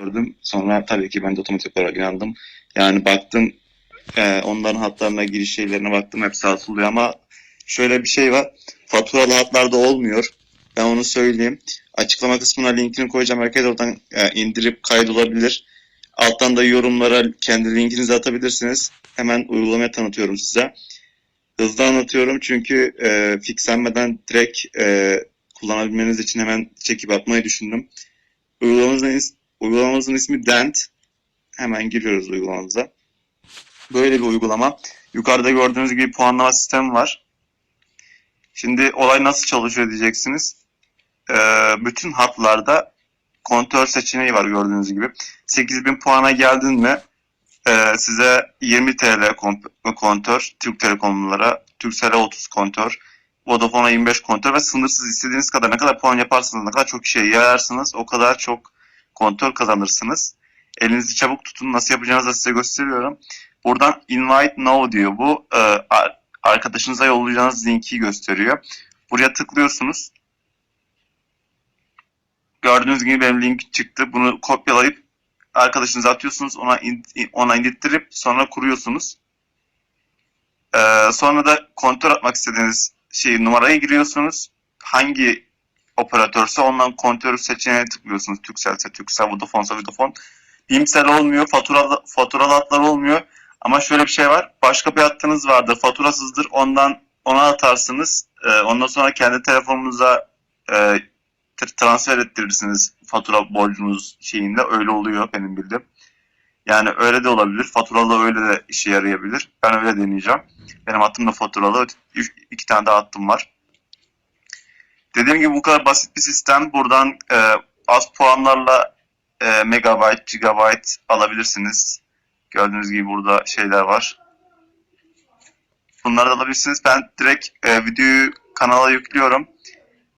gördüm. Sonra tabii ki ben de otomatik olarak inandım. Yani baktım e, onların hatlarına giriş şeylerine baktım hepsi atılıyor ama şöyle bir şey var. Faturalı hatlarda olmuyor. Ben onu söyleyeyim. Açıklama kısmına linkini koyacağım. Herkes oradan e, indirip kaydolabilir. Alttan da yorumlara kendi linkinizi atabilirsiniz. Hemen uygulamaya tanıtıyorum size. Hızlı anlatıyorum çünkü e, fixlenmeden direkt e, kullanabilmeniz için hemen çekip atmayı düşündüm. Uygulamamızın, uygulamamızın ismi Dent. Hemen giriyoruz uygulamamıza. Böyle bir uygulama. Yukarıda gördüğünüz gibi puanlama sistemi var. Şimdi olay nasıl çalışıyor diyeceksiniz. Ee, bütün hatlarda kontör seçeneği var gördüğünüz gibi. 8000 puana geldin mi e, size 20 TL kontör, Türk Telekom'lara, Turkcell'e 30 kontör, Vodafone'a 25 kontör ve sınırsız istediğiniz kadar ne kadar puan yaparsanız, ne kadar çok işe yararsınız o kadar çok kontör kazanırsınız. Elinizi çabuk tutun. Nasıl yapacağınızı da size gösteriyorum. Buradan invite now diyor. Bu e, ar- arkadaşınıza yollayacağınız linki gösteriyor. Buraya tıklıyorsunuz. Gördüğünüz gibi benim link çıktı. Bunu kopyalayıp arkadaşınıza atıyorsunuz. Ona in- ona indirttirip sonra kuruyorsunuz. Ee, sonra da kontör atmak istediğiniz şeyi numarayı giriyorsunuz. Hangi operatörse ondan kontörü seçeneğine tıklıyorsunuz. Turkcell'se Turkcell, Vodafone'sa Vodafone. Bimsel olmuyor, faturalı, faturalı hatlar olmuyor. Ama şöyle bir şey var. Başka bir hattınız vardır, faturasızdır. Ondan ona atarsınız. Ee, ondan sonra kendi telefonunuza e, transfer ettirirsiniz fatura borcunuz şeyinde. Öyle oluyor benim bildiğim. Yani öyle de olabilir. Faturalı öyle de işe yarayabilir. Ben öyle deneyeceğim. Benim hattım da faturalı. Üç- iki tane daha hattım var. Dediğim gibi bu kadar basit bir sistem. Buradan e, az puanlarla e, megabyte, gigabyte alabilirsiniz. Gördüğünüz gibi burada şeyler var. Bunları da alabilirsiniz. Ben direkt e, videoyu kanala yüklüyorum.